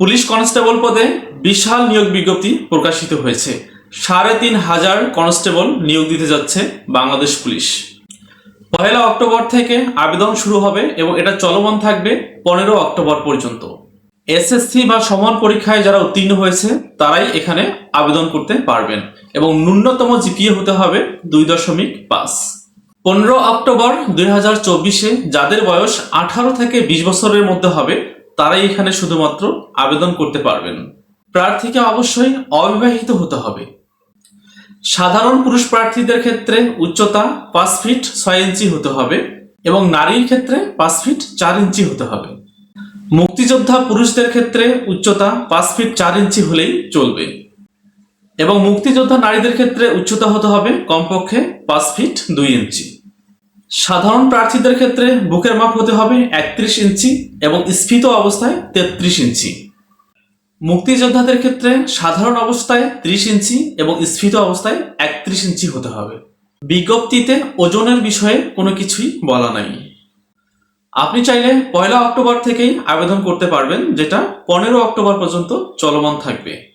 Police constable পদে বিশাল নিয়োগ বিজ্ঞপ্তি প্রকাশিত হয়েছে। সাড়ে তিন হাজার কনস্টেবল নিয়োগ দিতে যাচ্ছে বাংলাদেশ পুলিশ। পহেলা অক্টোবর থেকে আবেদন শুরু হবে এবং এটা চলমান থাকবে পনেরো অক্টোবর পর্যন্ত। এসএসসি বা সমান পরীক্ষায় যারা উত্তীর্ণ হয়েছে, তারাই এখানে আবেদন করতে পারবেন এবং ন্যূনতম জিপিএ হতে হবে দুই দশমিক পাঁচ। পনেরো অক্টোবর দুই হাজার চব্বিশে যাদের বয়স আঠারো থেকে বিশ বছরের মধ্যে হবে তারাই এখানে শুধুমাত্র আবেদন করতে পারবেন। প্রার্থীকে অবশ্যই অবিবাহিত হতে হবে। সাধারণ পুরুষ প্রার্থীদের ক্ষেত্রে উচ্চতা পাঁচ ফিট ছয় ইঞ্চি হতে হবে এবং নারীর ক্ষেত্রে পাঁচ ফিট চার ইঞ্চি হতে হবে। মুক্তিযোদ্ধা পুরুষদের ক্ষেত্রে উচ্চতা পাঁচ ফিট চার ইঞ্চি হলেই চলবে। এবং মুক্তিযোদ্ধা নারীদের ক্ষেত্রে উচ্চতা হতে হবে কমপক্ষে পাঁচ ফিট দুই ইঞ্চি। সাধারণ প্রার্থীদের ক্ষেত্রে বুকের মাপ হতে হবে একত্রিশ ইঞ্চি এবং স্ফীত অবস্থায় তেত্রিশ ইঞ্চি। মুক্তিযোদ্ধাদের ক্ষেত্রে সাধারণ অবস্থায় ত্রিশ ইঞ্চি এবং স্ফীত অবস্থায় একত্রিশ ইঞ্চি হতে হবে। বিজ্ঞপ্তিতে ওজনের বিষয়ে কোনো কিছুই বলা নাই। আপনি চাইলে পয়লা অক্টোবর থেকেই আবেদন করতে পারবেন, যেটা পনেরো অক্টোবর পর্যন্ত চলমান থাকবে।